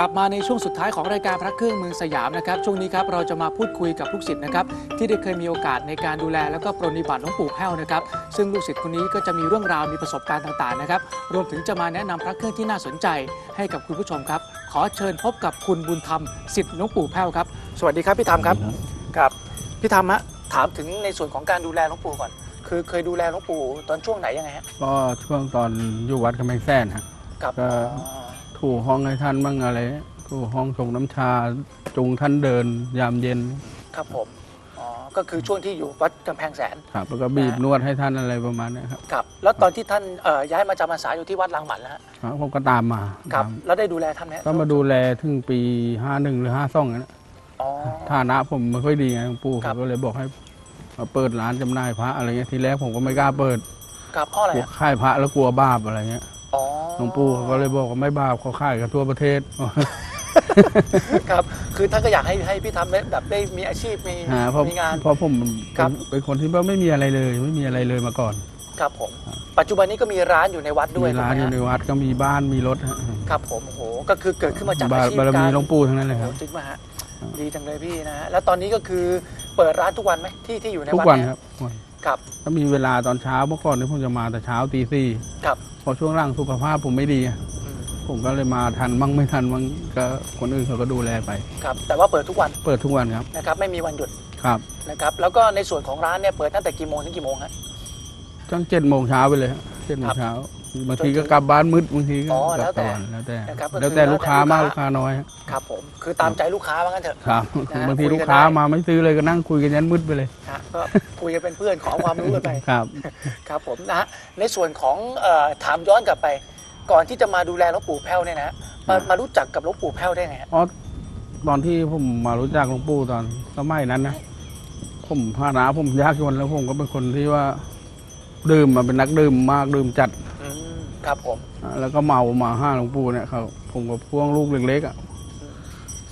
กลับมาในช่วงสุดท้ายของรายการพระเครื่องเมืองสยามนะครับ ช่วงนี้ครับเราจะมาพูดคุยกับลูกศิษย์นะครับที่ได้เคยมีโอกาสในการดูแลแล้วก็ปรนนิบัติหลวงปู่แพ้วนะครับซึ่งลูกศิษย์คนนี้ก็จะมีเรื่องราวมีประสบการณ์ต่างๆนะครับรวมถึงจะมาแนะนำพระเครื่องที่น่าสนใจ ให้กับคุณผู้ชมครับ ขอเชิญพบกับคุณบุญธรรมศิษย์หลวงปู่แพ้วครับ สวัสดีครับพี่ธรรมครับครับพี่ธรรมฮะถามถึงในส่วนของการดูแลหลวงปู่ก่อน คือเคยดูแลหลวงปู่ตอนช่วงไหนยังไงฮะก็ช่วงตอนอยู่วัดกำแพงแสนฮะครับก็ ถูห้องให้ท่านบ้างอะไรถูห้องชงน้ำชาจูงท่านเดินยามเย็น ครับผมอ๋อก็คือช่วงที่อยู่วัดกำแพงแสนครับแล้วก็บีบนวดให้ท่านอะไรประมาณเนี้ยครับครับ แล้วตอนที่ท่านเอ่อย้ายมาจำพรรษาอยู่ที่วัดลางหมันแล้วฮะครับผมก็ตามมาครับตามแล้วได้ดูแลท่านไหมฮะก็มาดูแลถึงปีห้าหนึ่งหรือห้าสองนะอ๋อฐานะผมไม่ค่อยดีไงหลวงปู่ครับเขาก็เลยบอกให้มาเปิดร้านจำหน่ายพระอะไรเงี้ยทีแรกผมก็ไม่กล้าเปิดครับเพ่ออะไรกลัวฮะค่ายพระแล้วกลัวบาปอะไรเงี้ยอ๋อ หลวงปู่เขาก็เลยบอกว่าไม่บาปเขาค่ายกันทั่วประเทศ ครับ คือท่านก็อยากให้ให้พี่ทำได้แบบได้มีอาชีพมีฮะเพราะมีงาน เพราะผมครับ เป็นคนที่ว่าไม่มีอะไรเลย ไม่มีอะไรเลยมาก่อน ครับผม ปัจจุบันนี้ก็มีร้านอยู่ในวัดด้วยมีร้านถูอกยู่ไหมในฮะวัดก็มีบ้านมีรถฮะครับผมโอ้โหก็คือเกิดขึ้นมาจากบาอาชีพบารมีการหลวงปู่ทั้งนั้นเลยคโอ้รับ โหจริงมาฮะครับดีจังเลยพี่นะฮะแล้วตอนนี้ก็คือเปิดร้านทุกวันไหมที่ที่อยู่ในทุกวัดวันเยครับทุกวันครับถ้ามีเวลาตอนเช้าเมื่อก่อนนี่ผมจะมาแต่เช้าตีสี่ครับพ อช่วงหล่างสุขภาพผมไม่ดีอะอืมผมก็เลยมาทันมั่งไม่ทันมั่งก็คนอื่นเขาก็ดูแลไป ครับ แต่ว่าเปิดทุกวันเปิดทุกวันครับนะครับ ไม่มีวันหยุดครับนะครับ แล้วก็ในส่วนของร้านเนี่ยเปิดตั้งแต่กี่โมงถึงกี่โมงฮะตั้งเจ็ดโมงเช้าไปเลยเจ็ดโมครังบเช้า บางทีก็กลับบ้านมืดบางทีก็อ๋อกลับแล้วแต่ตะวันแล้วแต่นะครับก็คือแล้วแต่ลูกค้าแล้วแต่มากลูลูกกค้าค้าน้อยครับผมคือตามใจลูกค้าว่างั้นเถอะครับนะฮะบางทีคุยกันลูกค้าได้มาไม่ซื้อเลยก็นั่งคุยกันยันมืดไปเลยฮะก็คุยกันเป็นเพื่อนขอความรู้กันไปครับ ครับผมนะฮะในส่วนของเอ่อถามย้อนกลับไป ก่อนที่จะมาดูแลหลวงปู่แพ้วเนี่ยนะฮะมาครับมารู้จักกับหลวงปู่แพ้วได้ไงฮะเพราะตอนที่ผมมารู้จักหลวงปู่ตอนสมัยนั้นนะผมพานาผมยากจนแล้วผมก็เป็นคนที่ว่าดื่มมาเป็นนักดื่มมากดื่มจัดอืม ครับผมอะแล้วก็เมามาห้าหลวงปู่เนี่ยเขาผมกับพ่วงลูกเล็กๆอะ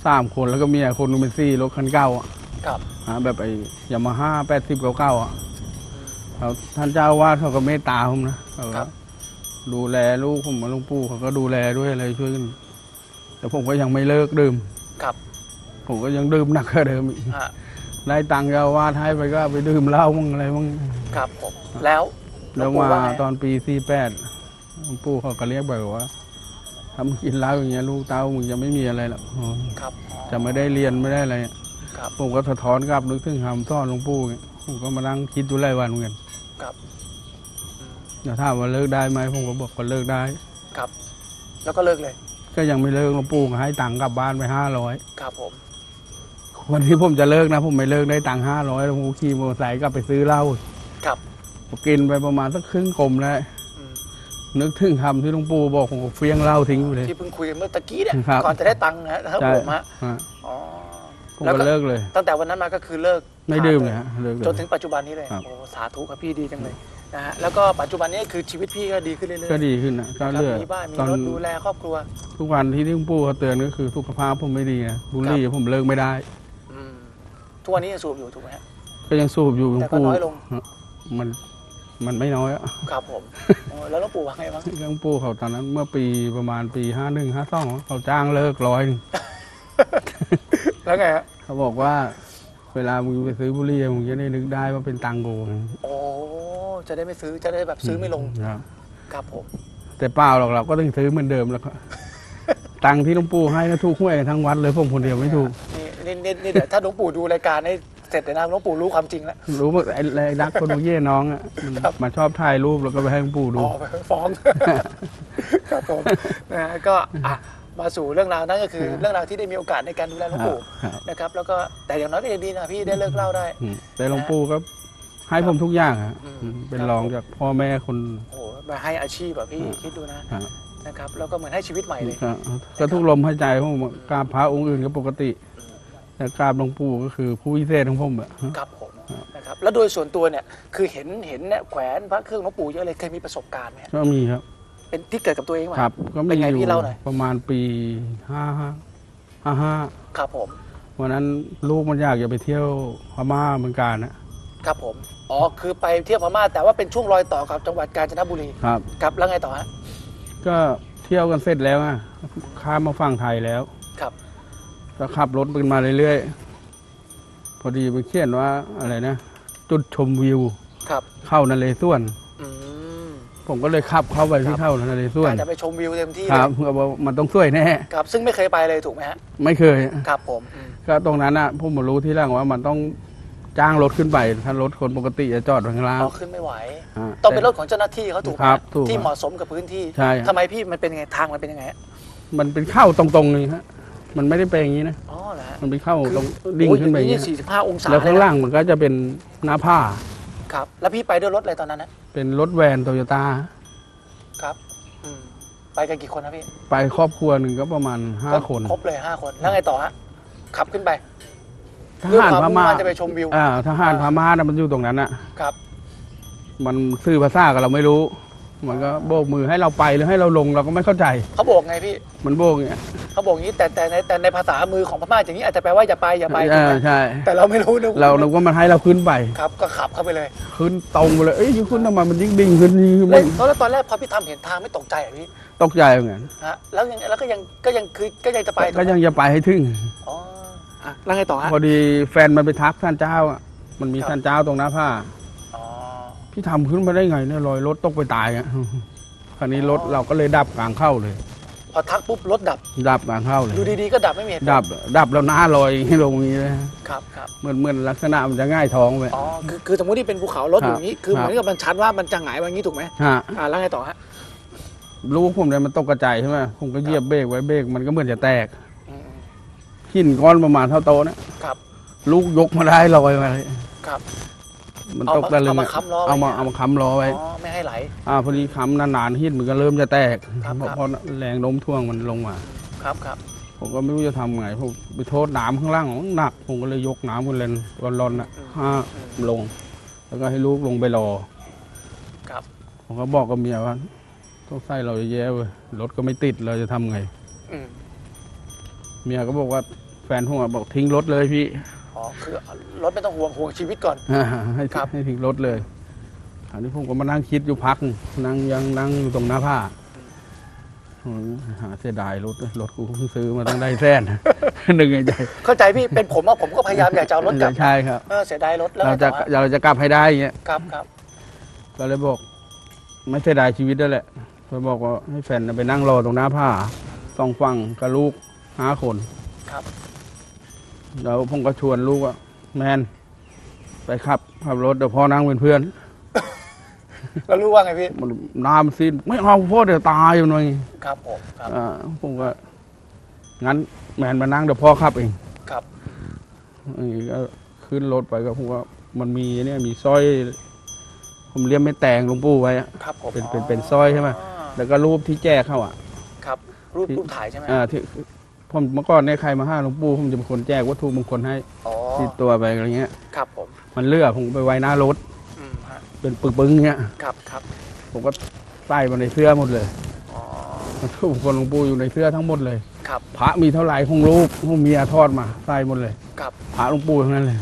สามคนแล้วก็เมียคนหนึงเป็นซี่รถคันเก่าอะครับอะแบบไอ้ยามาฮ่าแปดสิบเก้าๆอะเขาท่านเจ้าอาวาดเขาก็เมตตาผมนะเขาก็ดูแลลูกผมหลวงปู่เขาก็ดูแลด้วยอะไรช่วยกันแต่ผมก็ยังไม่เลิกดื่มครับ ผมก็ยังดื่มหนักกว่าเดิมอีกอ่าได้ตังค์เจ้าอาวาดให้ไปก็ไปดื่มเหล้ามั่งอะไรมั่งครับผมแล้วหแล้วงปู่มาว่าไงตอนปีสี่แปดหลวง ปู่เขาก็เรียกบอกว่าถ้ามึงกินเหล้าอย่างเงี้ยลูกเต้ามึงจะไม่มีอะไรหรอกอ๋อครับอ๋อจะไม่ได้เรียนไม่ได้อะไรครับผมก็สะท้อนกลับนึกถึงคำสอนหลวงปู่เนี่ยผมก็มานั่งคิดอยู่หลายวันเหมือนกันครับอืมแต่ถามว่าเลิกได้ไหมผมก็บอกว่าเลิกได้ ครับ แล้วก็เลิกเลย ก็ยังไม่เลิกหลวงปู่ก็ให้ตังค์กลับบ้านไปห้าร้อยครับผมวันที่ผมจะเลิกนะ ผมไม่เลิกได้ตังค์ห้าร้อยแล้วผมก็ขี่มอเตอร์ไซค์กลับไปซื้อเหล้าครับผมกินไปประมาณสักครึ่งกลมแล้วอืม นึกถึงคำที่หลวงปู่บอกผมก็เฟี้ยงเหล้าทิ้งไปเลย ที่เพิ่งคุยกันเมื่อตะกี้เนี่ยครับ ก่อนจะได้ตังค์นะครับใช่ผมฮะฮะอ๋อผมแล้วก็ก็เลิกเลย ตั้งแต่วันนั้นมาก็คือเลิกไม่ทานดื่มเลเลยยฮะเลิกเลย จนถึงปัจจุบันนี้เลยครับ โอ้สาธุครับพี่ดีจังเลยนะฮะแล้วก็ปัจจุบันนี้คือชีวิตพี่ก็ดีขึ้นเรื่อยๆก็ดีขึ้นนะก็ครับเลือกมีบ้านมีตอนรถดูแลครอบครัวทุกวันที่ที่หลวงปู่เขาเตือนก็คือสุขภาพผมไม่ดีนะบุหรี่ผมเลิกไม่ได้ อืมทุกวันนี้ยังสูบอยู่ถูกไหมฮะ ก็ยังสูบอยู่หลวงแต่ก็ปู่น้อยลง มัน มันไม่น้อยอะครับผมโอ้แล้วหลวงปู่ว่าไงบ้างหลวงปู่เขาตอนนั้น เมื่อปีประมาณปีห้าหนึ่งห้าสองเขาจ้างเลิกร้อยหนึ่งแล้วไงฮะเขาบอกว่า เวลามึงไปซื้อบุหรี่มึงจะได้นึกได้ว่าเป็นตังโกงโอ้จะได้ไม่ซื้อจะได้แบบซื้อไม่ลงครับครับผม แต่เปล่าหรอกเราก็ต้องซื้อเหมือนเดิมแล้วก็ตังค์ที่หลวงปู่ให้ก็ถูกหวยกันทั้งวัดเลยผมคนเดียวไม่ถูกนี่นี่นี่นี่เดี๋ยวถ้าหลวงปู่ดูรายการให้ เสร็จเลยนะหลวงปู่รู้ความจริงแล้ว รู้ว่าไอ้ไอ้รักคนเย่น้องอะมันครับ มาชอบถ่ายรูปแล้วก็ไปให้หลวงปู่ดู อ๋อไปฟ้อง ครับผมนะฮะก็อะมาสู่เรื่องราวนั่นก็คือเรื่องราวที่ได้มีโอกาสในการดูแลหลวงปู่ครับ นะครับ แล้วก็แต่อย่างน้อยก็ยังดีนะพี่ได้เลิกเหล่าได้ อืมแต่หลวงปู่ก็ให้ผมทุกอย่างอะอืม อืมเป็นครับรองจากพ่อแม่คน โอ้โหมาให้อาชีพแบบพี่อืมคิดดูนะครับนะครับ แล้วก็เหมือนให้ชีวิตใหม่เลย ก็ก็ทุกลมหายใจผมกราบพระองค์อื่นก็ปกติ แต่กราบหลวงปู่ก็คือผู้พิเศษของผมอะครับผมนะครับแล้วโดยส่วนตัวเนี่ยคือเห็นเห็นเนี่ยแขวนพระเครื่องหลวงปู่เยอะเลยเคยมีประสบการณ์ไหมฮะก็มีครับ เป็นที่เกิดกับตัวเองไหมครับก็เป็มีนไงอยู่พี่เล่าหน่อยประมาณปีห้าห้าห้าห้าครับผมวันนั้นลูกมันอยากจะไปเที่ยวพม่าเหมือนกันนะครับผมอ๋อคือไปเที่ยวพม่าแต่ว่าเป็นช่วงรอยต่อกับจังหวัดกาญจนบุรีครับครับแล้วไงต่อฮะก็เที่ยวกันเสร็จแล้วอะข้ามมาฝั่งไทยแล้วอครับ ก็ขับรถกันมาเรื่อยๆ พอดีไปเขียนว่าอะไรนะ จุดชมวิว ครับเข้านเรศวรอืม ผมก็เลยขับเข้าไปที่เข้านเรศวรอาจจะไปชมวิวเต็มที่คเลรับยเพื่อว่ามันต้องสวยแน่ ครับ ซึ่งไม่เคยไปเลยถูกไหมฮะ ไม่เคย ครับผมอืมก็ตรงนั้นอะผมมารู้ที่หลังว่ามันต้องจ้างรถขึ้นไป ถ้ารถคนปกติจะจอดไว้ข้างล่างเราขึ้นไม่ไหวาต้องเป็นรถของเจ้าหน้าที่เขาถูกไหมครับถูกที่ครับเหมาะสมกับพื้นที่ใช่ครับ ทำไมพี่มันเป็นยังไงทางมันเป็นยังไงฮะมันเป็นเข้าตรงๆเลยฮะ มันไม่ได้เป็นอย่างนี้นะ อ๋อเหรอฮะมันเป็นเข้าคือตรงดิ่งขึ้นไปอย่างโอ้นี้สี่สิบห้าองศาแล้วข้างเยนะล่างมันก็จะเป็นหน้าผ้า ครับ แล้วพี่ไปด้วยรถอะไรตอนนั้นนะเป็นรถแวนโตโยต้าครับอืมไปกันกี่คนนะพี่ไปครอบครัวหนึ่งก็ประมาณห้าคน ครบเลยห้าคนแล้วไงต่อฮะขับขึ้นไปทหารพมุ่งม่ามั่นจะไปชมวิวอ่าทหารพม่าน่ะมันอยู่ตรงนั้นอะครับ มันสื่อภาษากับเราไม่รู้ มันก็โบกมือให้เราไปหรือให้เราลงเราก็ไม่เข้าใจ เขาบอกไงพี่มันโบกอย่างเงี้ยเขาบอกอย่างนี้แต่แต่ในแต่ในภาษามือของพม่าอย่างนี้อาจจะแปลว่าอย่าไปอย่าไปถูกอ่าไหมใช่แต่เราไม่รู้นะเรานึกว่ามันให้เราขึ้นไปครับก็ขับเข้าไปเลย ขึ้นตรงไปเลยเอ้ยขึ้นทำไมมันยิ่งดิ่งขึ้นยิ่งแล้ไม่วแล้วตอนแรกพอพี่ทำเห็นทางไม่ตกใจเหรอพี่ตกใจเหมือนกันฮะแล้วยังแล้วก็ยังก็ยังคือก็ยังจะไปถูก็ไหมยังจะไปให้ถึงอ๋ออะแล้วไงต่อฮะพอดีแฟนมันไปทักท่านเจ้าอะมันมีครับท่านเจ้าตรงหน้าผ้า อ๋อพี่ทำขึ้นมาได้ไงเนี่ยลอยรถตกไปตายอะคราวนี้รถอ๋อเราก็เลยดับกลางเข้าเลย พอทักปุ๊บรถดับ ดับกลางเข้าเลยอยู่ดีๆก็ดับไม่มีเหตุผลดับ ดับแล้วหน้าลอยลงนี้เลยครับครับเหมือนเหมือนลักษณะมันจะง่ายท้องไปอ๋อคือคือสมมติที่เป็นภูเขารถอยู่อย่างนี้ คือคเหรับมือนกับมันชันว่ามันจะหงายว่าอย่างนี้ถูกไหมฮะอ่าแล้วไงต่อฮะลูกผมเนี่ยมันตกกระจายใช่ไหมผมก็เหยียบเบรกไว้เบรกมันก็เหมือนจะแตกอืมหินก้อนประมาณเท่าโต๊ะเนะครับ ลูกยกมาได้ลอยมาเลยครับ มันเอาตกมาตะลึเอางมาอะค้ำล้อไว้เอามานี่ยเอามาค้ำล้อไว้ อ๋อไม่ให้ไหล อ่าพอดีค้ำนานๆหินมันก็เริ่มจะแตกครับเพราะครับ เพราะแรงโน้มถ่วงมันลงมา ครับครับ ผมก็ไม่รู้จะทำไงผมไปโทษน้ำข้างล่างมันหนัก ผมก็เลยยกน้ำกันเลยร้อนๆนะห้าลง แล้วก็ให้ลูกลงไปรอครับ ผมก็บอกกับเมียว่าต้องใส่เราแย่ๆเว้ยรถก็ไม่ติดเราจะทำไง อืมเมียก็บอกว่าแฟนผมอะบอกทิ้งรถเลยพี่ อ๋อคือรถไม่ต้องห่วงห่วงชีวิตก่อนให้ครับให้ทิ้งรถเลยอันนี้ผมก็มานั่งคิดอยู่พักหนึ่งนั่งยังนั่งอยู่ตรงหน้าผ้าอืมหาเสียดายรถรถกูเพิ่งซื้อมาตั้งได้แสน หนึ่งในใจเข้าใจพี่เป็นผมอะผมก็พยายามอยากจะเอารถกลับใช่ครับ เออเสียดายรถแล้วเราไงจะต่อฮะเราจะกลับให้ได้อย่างเงี้ย ครับครับก็เลยบอก ไม่เสียดายชีวิตด้วยแหละไปบอกว่าให้แฟนน่ะไปนั่งรอตรงหน้าผ้าสองฝั่งกับลูกห้าคน ครับ แล้วผมก็ชวนลูกว่าแมน ไปขับขับรถเดี๋ยวพ่อนั่งเป็นเพื่อนแล้วรู้ว่าไงพี่มันน้ำสิ้นไม่เอาพ่อเดี๋ยวตายอยู่หน่อยครับผมครับอ่าผมก็งั้นแมนมานั่งเดี๋ยวพ่อขับเองครับอันนี้ก็ขึ้นรถไปก็ผมว่ามันมีเนี่ยมีสร้อย ผมเลี้ยมไม่แต่งหลวงปู่ไว้อะครับผมเป็นเป็นเป็นสร้อยใช่ไหมแล้วก็รูปที่แจกเขาอะครับ รูปรูปถ่ายใช่ไหมอ่าที่ ผมเมื่อก่อนเนี่ยใครมาห้าหลวงปู่ผมจะเป็นคนแจกวัตถุมงคลให้อ๋อติดตัวไปอะไรเงี้ย ครับผมมันเลือกผมไปไว้หน้ารถอืมฮะเป็นปึกปึ้งเงี้ยครับครับผมก็ใส่มาในเสื้อหมดเลยอ๋อวัตถุมงคลหลวงปู่อยู่ในเสื้อทั้งหมดเลย ครับพระมีเท่าไหร่ของลูกของเมียทอดมาใส่หมดเลย ครับพระหลวงปู่ทั้งนั้นเลย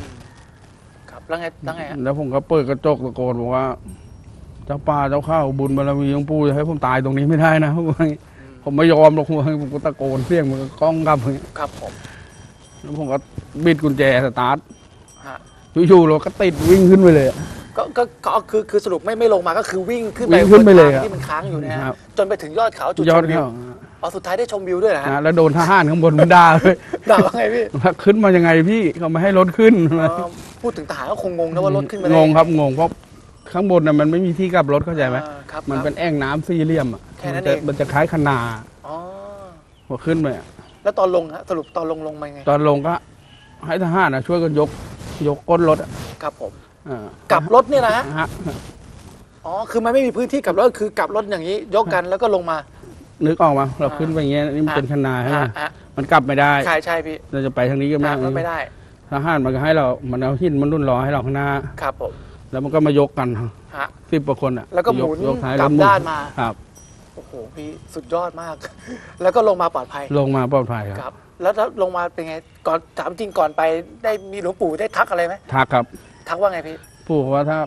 ครับแล้วไงแล้วไงฮะแล้วผมก็เปิดกระจกตะโกนบอกว่า เจ้าป่าเจ้าข้าวบุญบารมีหลวงปู่จะให้ผมตายตรงนี้ไม่ได้นะผมว่าอย่างงี้อืม ผมไม่ยอมหรอกผมว่าผมก็ตะโกนเสียงมันก็ก้องกลับอย่างเงี้ยครับผมแล้วผมก็บิดกุญแจสตาร์ทฮะอยู่ๆรถก็ติดวิ่งขึ้นไปเลยอะ ก็ก็ก็คือคือสรุปไม่ไม่ลงมาก็คือวิ่งขึ้นไปวิ่งขึ้นไปเลยบทางอะที่มันค้างอยู่นะฮะครับ จนไปถึงยอดเขาจุดยชอดมวิวเข้าอ๋อสุดท้ายได้ชมวิวด้วยเหรอฮะนะแล้วโดนทหารข้างบนมันด่าเลยด่าว่าไงพี่ว่าขึ้นมายังไงพี่เขาไม่ให้รถขึ้น เออพูดถึงทหารก็คงงงนะว่ารถขึ้นมาได้งงครับงงเพราะข้างบนน่ะมันไม่มีที่กลับรถเข้าใจไหมอ่าครับมันครับเป็นแอ่งน้ำสี่เหลี่ยมอะ แค่นั้นมัจะเองมันจะคล้ายคะนาอ๋อพอขึ้นไปอะแล้วตอนลงฮะสรุปตอนลงลงมายังไงตอนลงก็ ให้ทหารนะช่วยกันยก ยกก้นรถอะครับผมอ่ากลับรถเนี่ยนะฮะฮะอ๋อคือมันไม่มีพื้นที่กลับรถคือกลับรถอย่างนี้ยกกันแล้วก็ลงมา นึกออกมาเราขึ้นไปอย่างเงี้ยนี่มันเป็นคะนาใช่ไหมอะอะมันกลับไม่ได้ ใช่ใช่พี่เราจะไปทางนี้ก็ไม่อะได้มันไม่ได้ทหารมันก็ให้เรา มันเอาหินมันรุ่นล้อให้เราข้างหน้า ครับผมแล้วมันก็มายกกันฮะ สิบกว่าคนอะแล้วก็หมุนยยท้ายกลับแวหมุด้านมา ครับ โอ้โหพี่สุดยอดมาก แล้วก็ลงมาปลอดภัยลงมาปลอดภัยคครับ รับ แล้วแล้วลงมาเป็นไงก่อนถามจริงก่อนไปได้มีหลวงปู่ได้ทักอะไรไหมทักครับทักว่าไงพี่ผู้บอกว่าถ้า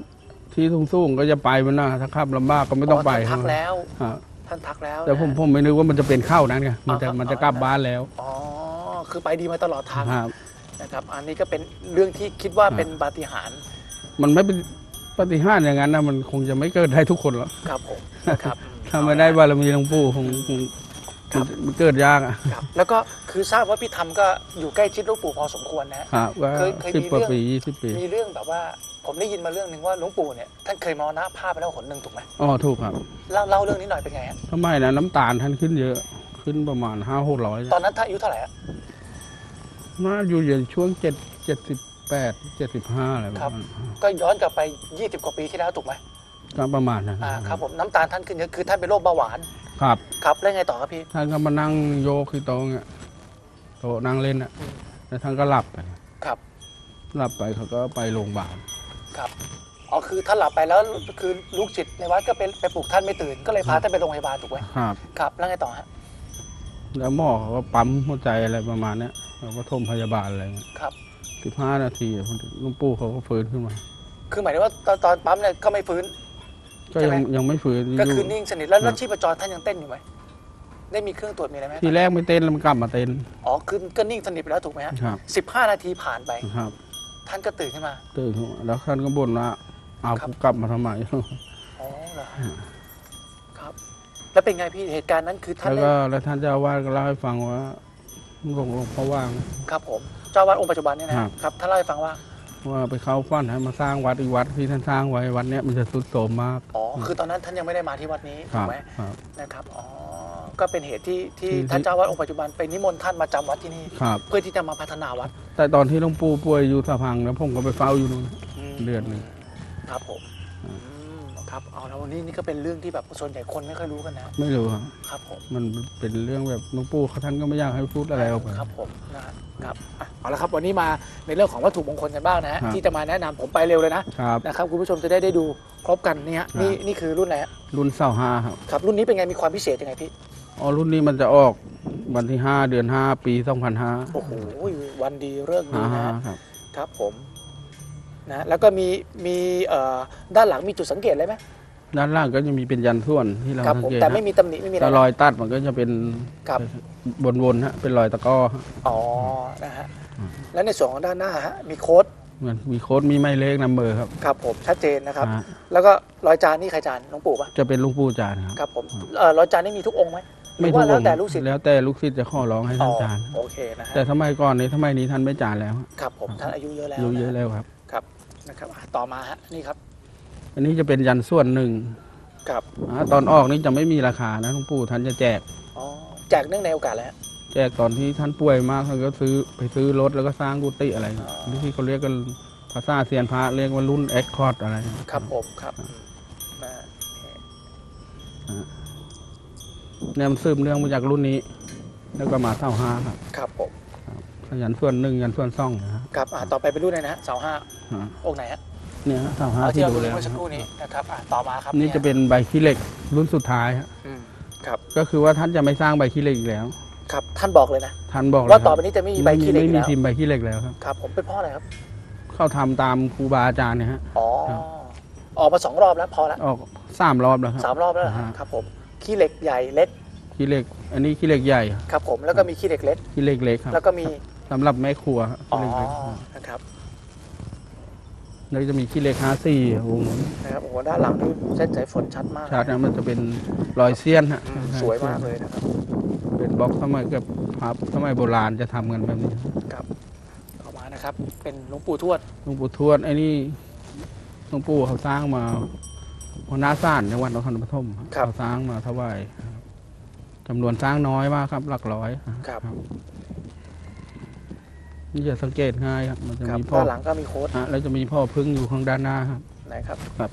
ที่สูงๆก็จะไปมันนะถ้าขับลำบากก็ไม่ต้องไปท่านทักแล้วครับท่านทักแล้วแต่ผมนะ ผมไม่นึกว่ามันจะเป็นเข้านั้นไงมันจะอ๋อครับ มันจะกลับบ้านแล้วอ๋อคือไปดีมาตลอดทางครับ นะครับ อันนี้ก็เป็นเรื่องที่คิดว่าครับเป็นปาฏิหาริย์มันไม่เป็น ปฏิหารย์อย่างนั้นนะมันคงจะไม่เกิดได้ทุกคนหรอกครับผมนะครับ ถ้าไม่ได้บารมีหลวงปู่คงคงครับ มันเกิดยากอะครับ แล้วก็คือทราบว่าพี่ทำก็อยู่ใกล้ชิดหลวงปู่พอสมควรนะฮะ ครับว่าเคยเคยสิบมีกว่าเรื่อง ปียี่สิบปีมีเรื่องแบบว่าผมได้ยินมาเรื่องหนึ่งว่าหลวงปู่เนี่ยท่านเคยมรณภาพไปแล้วหนหนึ่งถูกไหมอ๋อถูกครับเล่าเล่าเรื่องนี้หน่อยเป็นไงฮะทำไมนะน้ำตาลท่านขึ้นเยอะขึ้นประมาณห้าหกร้อยตอนนั้นท่านอายุเท่าไหร่ฮะน่าอยู่ในช่วงเจ็ดเจ็ดสิบ แปดเจ็ดสิบห้าอะไรประครับมาณก็ย้อนกลับไป 20 กว่าปีที่แล้วถูกไหมก็ประมาณนั้นอ่าครับผมน้ำตาลท่านขึ้นเยอะคือท่านเป็นโรคเบาหวานครับ ครับแล้วไงต่อครับพี่ ท่านก็มานั่งโยกที่โต๊ะเงี้ยโต๊ะนั่งเล่นอะอืมแล้วท่านก็หลับไปครับ หลับไปเขาก็ไปโรงพยาบาลครับอ๋อคือท่านหลับไปแล้วคือลูกจิตในวัดก็เป็นไปปลุกท่านไม่ตื่นก็เลยพาท่านไปโรงพยาบาลถูกไหมครับครับ แล้วไงต่อฮะแล้วหมอเขาก็ปั๊มหัวใจอะไรประมาณเนี้ยแล้วก็ทมพยาบาลอะไรเงี้ยครับ สิบห้านาทีอะหลุงปู่เขาก็ฟื้นขึ้นมา คือหมายถึงว่าตอนตอนปั๊มเนี่ยก็ไม่ฟื้น ก็ใช่ไหมยังยังไม่ฟื้นก็ยู่คือนิ่งสนิทแล้วแล้วครับชีพจรท่านยังเต้นอยู่ไหมได้มีเครื่องตรวจมีอะไรไหมทีแรกไม่เต้นแล้วมันกลับมาเต้นอ๋อคือก็นิ่งสนิทไปแล้วถูกไหมฮะครับสิบห้านาทีผ่านไปครับ ท่านก็ตื่นขึ้นมา ตื่นขึ้นมาแล้วท่านก็บ่นว่าเอาครับกูกลับมาทำไมอ๋อเหรอฮะครับ แล้วเป็นไงพี่เหตุการณ์นั้นคือท่านแล้วได้ก็แล้วท่านเจ้าอาวาดก็เล่าให้ฟังว่า หลวงหลวงพ่อว่างครับผมเจ้าอาวาดองค์ปัจจุบันเนี่ยนะครับครับท่านเล่าให้ฟังว่า ว่าไปเข้าฝันให้มาสร้างวัดอีกวัดที่ท่านสร้างไว้วัดเนี้ยมันจะทรุดโทรมมากอ๋อคือตอนนั้นท่านยังไม่ได้มาที่วัดนี้คถูรักบไหมครับนะครับอ๋อก็เป็นเหตุที่ที่ที่ท่านเจ้าอาวาดองค์ปัจจุบันไปนิมนต์ท่านมาจำวัดที่นี่ครับเพื่อที่จะมาพัฒนาวัด แต่ตอนที่หลวงปู่ป่วยอยู่สะพังแล้วผมก็ไปเฝ้าอยู่นู่นมเดือนหนึ่งครับผมอ่าอืม ครับเอาแล้ววันนี้นี่ก็เป็นเรื่องที่แบบส่วนใหญ่คนไม่ค่อยรู้กันนะ ไม่รู้ครับครับผม มันเป็นเรื่องแบบหลวงปู่เขาท่านก็ไม่อยากให้พูดอะไรออกไป ครับผมนะครับครับอะเอาละครับวันนี้มาในเรื่องของวัตถุมงคลกันบ้างนะฮะครับ ที่จะมาแนะนำผมไปเร็วเลยนะครับ นะครับคุณผู้ชมจะได้ได้ดูครบกันเนี่ยครับ นี่นี่คือรุ่นอะไรฮะรุ่นเสาห้าครับครับรุ่นนี้เป็นไงมีความพิเศษยังไงพี่อ๋อรุ่นนี้มันจะออกวันที่ห้าเดือนห้าปีสองพันห้าโอ้โหวันดีเรื่องดีห้านะห้าฮะครับ ครับผม นะแล้วก็มีมีเอ่อด้านหลังมีจุดสังเกตอะไรไหมด้านล่างก็จะมีเป็นยันส่วนที่เราครับสังผมเกตแต่นะไม่มีตำหนิไม่มีอะไรแต่รอยตัดมันก็จะเป็นครับวนๆฮะเป็นรอยตะกร้อฮะอ๋อนะฮะอืมแล้วในส่วนของด้านหน้าฮะมีโค้ดมันมีโค้ดมีไม้เลขนัมเบอร์ครับครับผมชัดเจนนะครับฮะแล้วก็รอยจานนี่ใครจานหลวงปู่ปะจะเป็นหลุงปู่จานครับครับผมเอ่อรอยจานนี่มีทุกองค์ไหมหรือว่าทุแล้วองค์แต่ลูกศิษย์แล้วแต่ลูกศิษย์จะขอร้องให้อ๋ท่าอนจานโอเคนะฮะแต่สมัยก่อนนี้สมัยนี้ท่านไม่จานแล้วครับผมท่านอายุเยอะแล้วอายุเยอะนะแล้วครับครับ นะครับอะต่อมาฮะนี่ครับอันนี้จะเป็นยันส่วนหนึ่งครับอ่าตอนออกนี่จะไม่มีราคานะหลวงปู่ท่านจะแจก อ๋อแจกเนื่องในโอกาสแล้วแจกตอนที่ท่านป่วยมากท่านก็ซื้อไปซื้อรถแล้วก็สร้างกุฏิอะไรอ๋อที่เขาเรียกกันภาษาเซียนพระเรียกว่ารุ่นเอ็กคอร์ดอะไรครับผมครับนะนี่เนี่ยมันซึมเรื่องมาจากรุ่นนี้ แล้วก็มาเท่าห้าครับ ครับผม ยันส่วนหนึ่งยันส่วนซ่องนะฮะครับอะต่อไปเป็นรุ่นไหนนะฮะเสาห้าอ่าองค์ไหนฮะเนี่ยฮะเท่าห้าเอาที่ที่เราดูดูแล้วเมื่อสักครู่นี้นะครับอะต่อมาครับนี่จะเป็นใบขี้เหล็กรุ่นสุดท้ายฮะอืมครับก็คือว่าท่านจะไม่สร้างใบขี้เหล็กอีกแล้ว ครับท่านบอกเลยนะท่านบอกเลยว่าครับต่อไปนี้จะไม่มีใบขี้เหล็กไม่อีกมีแล้วพิมพ์ใบขี้เหล็กแล้วครับครับ ผมเป็นเพ่ออะไรครับเข้าทำตามครูบาอาจารย์เนี่ยฮะ อ๋อครับ ออกมาสองรอบแล้วพอแล้วออกสามรอบแล้วครับ สามรอบแล้วเหรอฮะอ่าฮะ ครับผมขี้เหล็กใหญ่เล็กขี้เหล็ก อันนี้ขี้เหล็กใหญ่ครับผมแล้วก็มีขี้เหล็กเล็ก ขี้เหล็กเล็กครับ แล้วก็มี สำหรับแม่ครัวฮะอ๋อขี้เหล็กเล็กนะครับแล้วจะมีขี้เหล็กห้าสี่วงนะครับโอ้โหด้านหลังนี่เส้นสายฝนชัดมากชาร์จนะมันจะเป็นรอยเสี้ยนฮะอืมสวยมากเลยนะครับ เป็นบล็อกสมัยกับพับสมัยโบราณจะทำกันแบบนี้ต่อมานะครับ เป็นหลวงปู่ทวด หลวงปู่ทวดไอ้นี่หลวงปู่เขาสร้างมาหัวหน้าซ่านในวัดนครปฐมเขาสร้างมาถวายจำนวนสร้างน้อยมากครับ หลักร้อยครับ นี่จะสังเกตง่ายครับ มันจะครับมีพ่อด้านหลังก็มีโค้ดฮะแล้วจะมีพ่อพึ่งอยู่ข้างด้านหน้าครับ นะครับ ครับ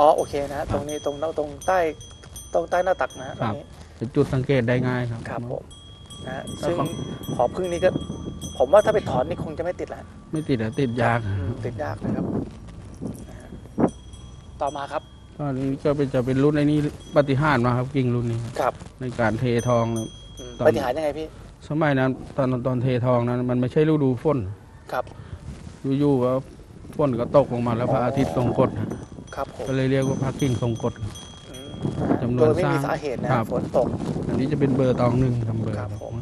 อ๋อ โอเคนะ ตรงนี้ตรงตรงใต้ตรงใต้หน้าตักนะฮะตครรังบนี้ เป็นจุดสังเกตได้ง่ายครับ ครับผมนะฮะแล้วซึ่งของ หอพึ่งนี่ก็ ผมว่าถ้าไปถอนนี่คงจะไม่ติดแล้วไม่ติดอะติดยากอืมติดยากนะครับนะฮะต่อมาครับ ก็อันนี้ก็เป็นจะเป็นรุ่นไอ้นี่ปฏิหารย์มาครับกิ่งรุ่นนี้ครับในการเททองเนี่ยอืมตอน ปฏิหารย์ยังไงพี่ สมัยนั้นตอนตอนเททองนั้น มันไม่ใช่ฤดูฝนครับอยู่ๆก็ฝนก็ตกลงมาแล้วพระอาทิตย์ทรงกฎฮะครับผมก็เลยเรียกว่าพระกิ่งทรงกฎครับอืมจำนโดวนยไม่สร้างมีสาเหตุนะครับฝนตก อันนี้จะเป็นเบอร์ตองหนึ่งทำเบอร์ครับผม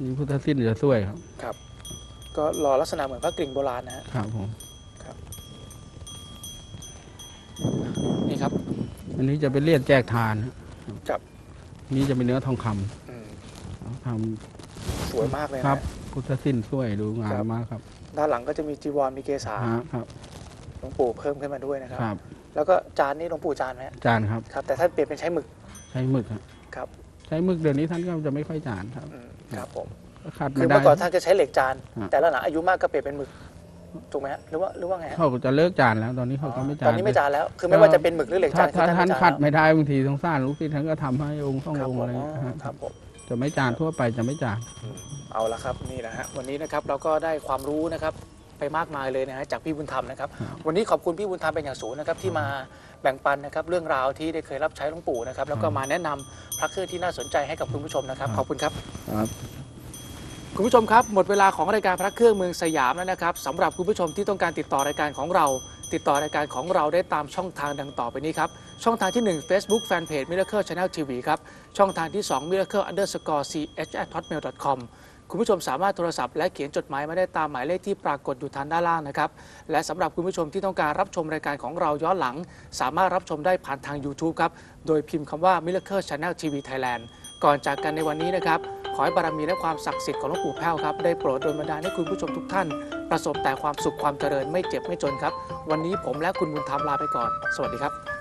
นี่พุทธสิ้นจะช่วยครับ ครับ ก็รอลักษณะเหมือนพระกริ่งโบราณนะฮะครับผมนี่ครับ อันนี้จะเป็นเลียดแจกทานครับ นี่จะเป็นเนื้อทองคำอืมทสวยมากเลยำนะ ครับ พุทธสิ้นช่วยดูงาครัมบ มากครับด้านหลังก็จะมีจีวรมีเกศาฮะครับหลวงปู่เพิ่มขึ้นมาด้วยนะครับ ครับ แล้วก็จานนี้หลวงปู่จานไหมฮะจานครับ ครับ แต่ท่านเปลี่ยนเป็นใช้หมึกใช้หมึกครับครับใช้หมึกเดี๋ยวนี้ท่านก็จะไม่ค่อยจานครับอืมครับผมก็ขาดคืไม่อได้ เมื่อก่อนท่านจะใช้เหล็กจาน ฮะ แต่แล้วหลังอายุมากก็เปลี่ยนเป็นหมึก ถูกไหมฮะหรือว่าหรือว่าไงฮะเขาก็จะเลิกจานแล้ว ตอนนี้เขาก็ไม่จานตอนนี้ไม่จานแล้ว คือไม่ว่าจะเป็นหมึกหรือเหล็กถ้าจานถ้าคือท่านไม่จขัดแล้วไม่ได้บางทีสงสารลูกศิษย์ท่านก็ทำให้องค์สองครับองค์ผมอะไรอ๋อฮะครับผมจะไม่จานทั่วไปจะไม่จานเอาละครับนี่นะฮะวันนี้นะครับเราก็ได้ความรู้นะครับไปมากมายเลยนะฮะจากพี่บุญธรรมนะครับครับวันนี้ขอบคุณพี่บุญธรรมเป็นอย่างสูงนะครับที่มาแบ่งปันนะครับเรื่องราวที่ได้เคยรับใช้หลวงปู่นะครับแล้วก็มาแนะนำพระเครื่องที่น่าสนใจให้กับคุณผู้ชมนะครับขอบคุณครับ คุณผู้ชมครับ หมดเวลาของรายการพระเครื่องเมืองสยามแล้วนะครับสำหรับคุณผู้ชมที่ต้องการติดต่อรายการของเรา ติดต่อรายการของเราได้ตามช่องทางดังต่อไปนี้ครับ ช่องทางที่ 1 Facebook Fanpage Miracle Channel TV ครับ ช่องทางที่ 2 Miracle Underscore ch at hotmail com คุณผู้ชมสามารถโทรศัพท์และเขียนจดหมายมาได้ตามหมายเลขที่ปรากฏอยู่ทางด้านล่างนะครับ และสำหรับคุณผู้ชมที่ต้องการรับชมรายการของเราย้อนหลัง สามารถรับชมได้ผ่านทาง YouTube ครับ โดยพิมพ์คำว่า Miracle Channel TV Thailand ก่อนจากกันในวันนี้นะครับ อให้บารมีและความศักดิ์สิทธิ์ของหลวงปู่แพ้วครับได้โปรดโดนบันดาลให้คุณผู้ชมทุกท่าน ประสบแต่ความสุขความเจริญไม่เจ็บไม่จนครับ วันนี้ผมและคุณบุญธรรมลาไปก่อน สวัสดีครับ